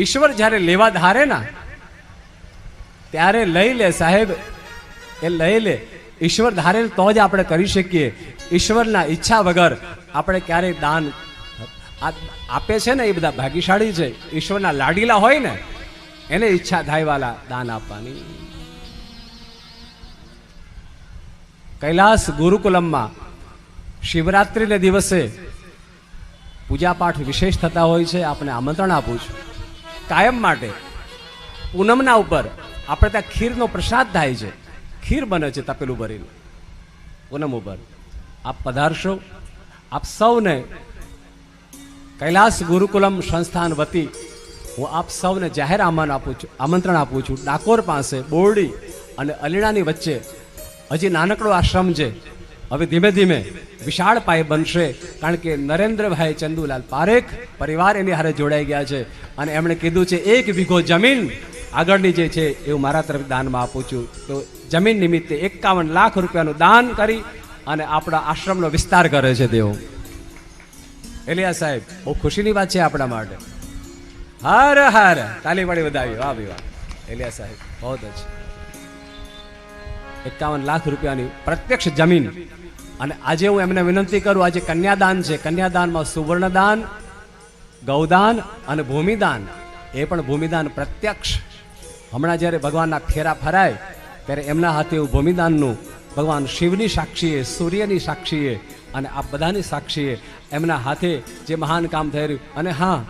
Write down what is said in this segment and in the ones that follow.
ઈશ્વર જ્યારે લેવા ધારે ના, ત્યારે લઈ લે સાહેબ. એ લઈ લે. ઈશ્વર ધારે તો જ આપણે કરી શકીએ. ઈશ્વરના ઈચ્છા વગર આપણે ક્યારેય દાન આપે છે ને એ બધા ભાગ્યશાળી છે. ઈશ્વરના લાડીલા હોય ને, એને ઈચ્છા થાય વાલા દાન આપવાની. કૈલાસ ગુરુકુલમમાં શિવરાત્રિને દિવસે પૂજાપાઠ વિશેષ થતા હોય છે. આપણે આમંત્રણ આપું છું. કાયમ માટે. પૂનમના ઉપર આપણે ત્યાં ખીરનો પ્રસાદ થાય છે. ખીર બને છે તપેલું ભરીને. પૂનમ ઉપર. આપ પધારશો. આપ સૌને કૈલાસ ગુરુકુલમ સંસ્થાન વતી હું આપ સૌને જાહેર આમન આપું છું, આમંત્રણ આપું છું. ડાકોર પાસે બોરડી અને અલીણાની વચ્ચે હજી નાનકડો આશ્રમ છે. હવે ધીમે ધીમે વિશાળ પાયે બનશે, કારણ કે નરેન્દ્રભાઈ ચંદુલાલ પારેખ પરિવાર એની હારે જોડાઈ ગયા છે. અને એમણે કીધું છે, એક વીઘો જમીન આગળની જે છે, એવું મારા તરફ દાનમાં આપું છું. તો જમીન નિમિત્તે એકાવન લાખ રૂપિયાનું દાન કરી અને આપણા આશ્રમનો વિસ્તાર કરે છે તેઓ. એલિયા સાહેબ, બહુ ખુશીની વાત છે આપણા માટે. હર હર. તાલી પાડી વધાવી. વાહ ભાઈ વાહ. એલિયા સાહેબ, બહુ જ એકાવન લાખ રૂપિયાની પ્રત્યક્ષ જમીન. અને આજે હું એમને વિનંતી કરું, આજે કન્યાદાન છે. કન્યાદાનમાં સુવર્ણદાન, ગૌદાન અને ભૂમિદાન. એ પણ ભૂમિદાન પ્રત્યક્ષ. હમણાં જ્યારે ભગવાનના ફેરા ફરાય, ત્યારે એમના હાથે એવું ભૂમિદાનનું ભગવાન શિવની સાક્ષીએ, સૂર્યની સાક્ષીએ અને આ બધાની સાક્ષીએ એમના હાથે જે મહાન કામ થઈ રહ્યું. અને હા,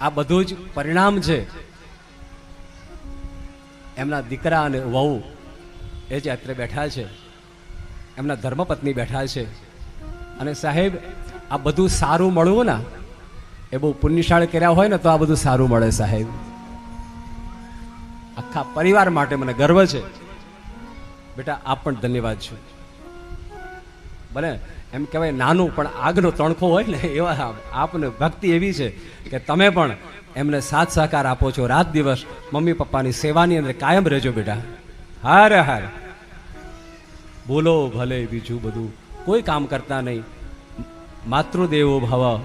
આ બધું જ પરિણામ છે. એમના દીકરા અને વહુ એ જે અત્રે બેઠા છે. એમના ધર્મપત્ની બેઠા છે. અને સાહેબ, આ બધું સારું મળવું ને, એ બહુ પુણ્યશાળી કર્યા હોય ને, તો આ બધું સારું મળે સાહેબ. આખા પરિવાર માટે મને ગર્વ છે. બેટા, આપ પણ ધન્યવાદ છું. ભલે, એમ કહેવાય નાનું પણ આગનો તણખો હોય ને, એવા આપને ભક્તિ એવી છે કે તમે પણ એમને સાથ સહકાર આપો છો. રાત દિવસ મમ્મી પપ્પાની સેવાની અંદર કાયમ રહેજો બેટા. હાર હાર. બોલો ભલે બીજું બધું. કોઈ કામ કરતા નહીં. માતૃદેવો ભવ,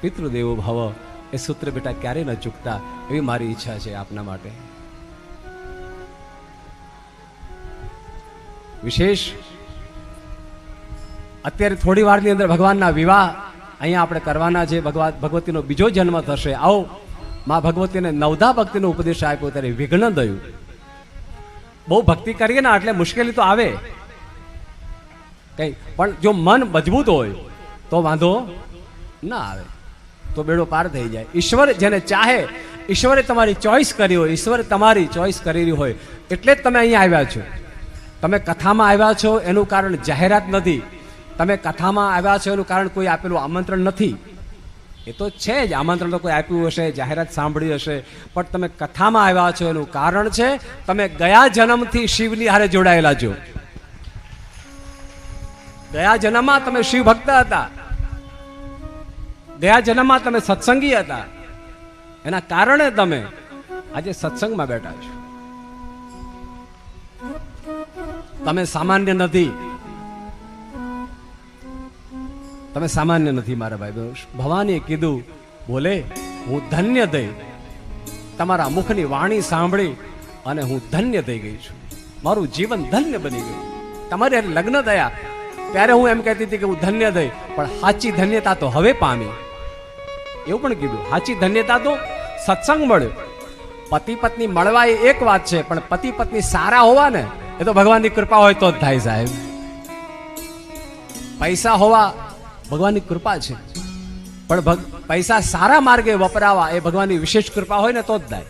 પિતૃદેવો ભવ. એ સૂત્ર બેટા ક્યારેય ન ચૂકતા. એવી મારી ઈચ્છા છે આપના માટે. વિશેષ, અત્યારે થોડી વારની અંદર ભગવાનના વિવાહ અહીંયા આપણે કરવાના છે ભગવાન ભગવતીનો બીજો જન્મ થશે. આવો, માં ભગવતીને નવધા ભક્તિનો ઉપદેશ આપ્યો, ત્યારે વિઘ્ન થયું બહુ ભક્તિ કરીએ ને, એટલે મુશ્કેલી તો આવે. કઈ, પણ જો મન મજબૂત હોય, તો વાંધો ના આવે. તો બેડો પાર થઈ જાય. ઈશ્વર જેને ચાહે, ઈશ્વરે તમારી ચોઈસ કરી હોય, ઈશ્વરે તમારી ચોઈસ કરેલી હોય, એટલે જ તમે અહીંયા આવ્યા છો. તમે કથામાં આવ્યા છો, એનું કારણ જાહેરાત નથી. તમે કથામાં આવ્યા છો એનું કારણ કોઈ આપેલું આમંત્રણ નથી. એ તો છે જ, આમંત્રણ તો કોઈ આપ્યું હશે, જાહેરાત સાંભળી હશે, પણ તમે કથામાં આવ્યા છો એનું કારણ છે, તમે ગયા જન્મથી શિવની હારે જોડાયેલા છો. ગયા જન્મમાં તમે શિવ ભક્ત હતા. ગયા જન્મમાં તમે સત્સંગી હતા. એના કારણે તમે આજે સત્સંગમાં બેઠા છો. તમે સામાન્ય નથી. તમે સામાન્ય નથી મારા ભાઈ ભવાનીએ કીધું, બોલે, હું ધન્ય થઈ. તમારા મુખની વાણી સાંભળી અને હું ધન્ય થઈ ગઈ છું. મારું જીવન ધન્ય બની ગયું. તમારે લગ્ન થયા. ત્યારે હું એમ કહેતી હતી કે હું ધન્ય થઈ, પણ સાચી ધન્યતા તો હવે પામી. એવું પણ કીધું, સાચી ધન્યતા તો સત્સંગ મળ્યો. પતિ પત્ની મળવા એ એક વાત છે, પણ પતિ પત્ની સારા હોવા ને એ તો ભગવાનની કૃપા હોય તો જ થાય સાહેબ. પૈસા હોવા ભગવાનની કૃપા છે. પણ પૈસા સારા માર્ગે વપરાવા એ ભગવાનની વિશેષ કૃપા હોય ને તો જ થાય